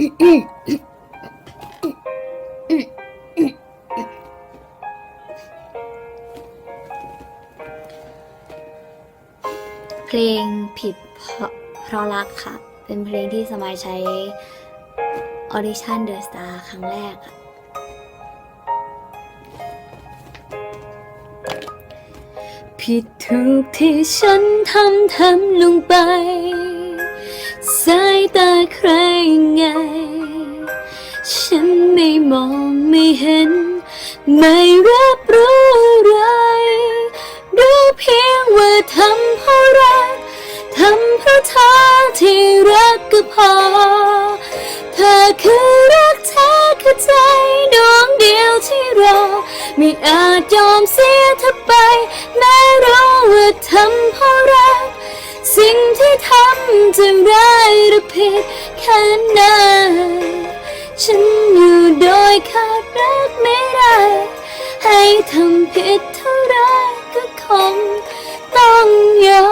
เพลงผิดเพราะเพราะรักค่ะ เป็นเพลงที่สมัยใช้ออดิชั่นเดอะสตาร์ครั้งแรกค่ะผิดถูกที่ฉันทำทำลงไป สายตา ฉันไม่มองไม่เห็น ไม่รับรู้อะไรรู้เพียงว่าทำเพราะรักทำเพราะเธอที่รักก็พอ เธอคือรักแท้คือใจดวงเดียวที่รอ ไม่อาจยอมเสียเธอไป แม้รู้ว่าทำเพราะรัก สิ่งที่ทำจะร้ายหรือผิดแค่ไหน ฉันอยู่โดยขาดรักไม่ได้ ให้ทำผิดเท่าไรก็คงต้องยอม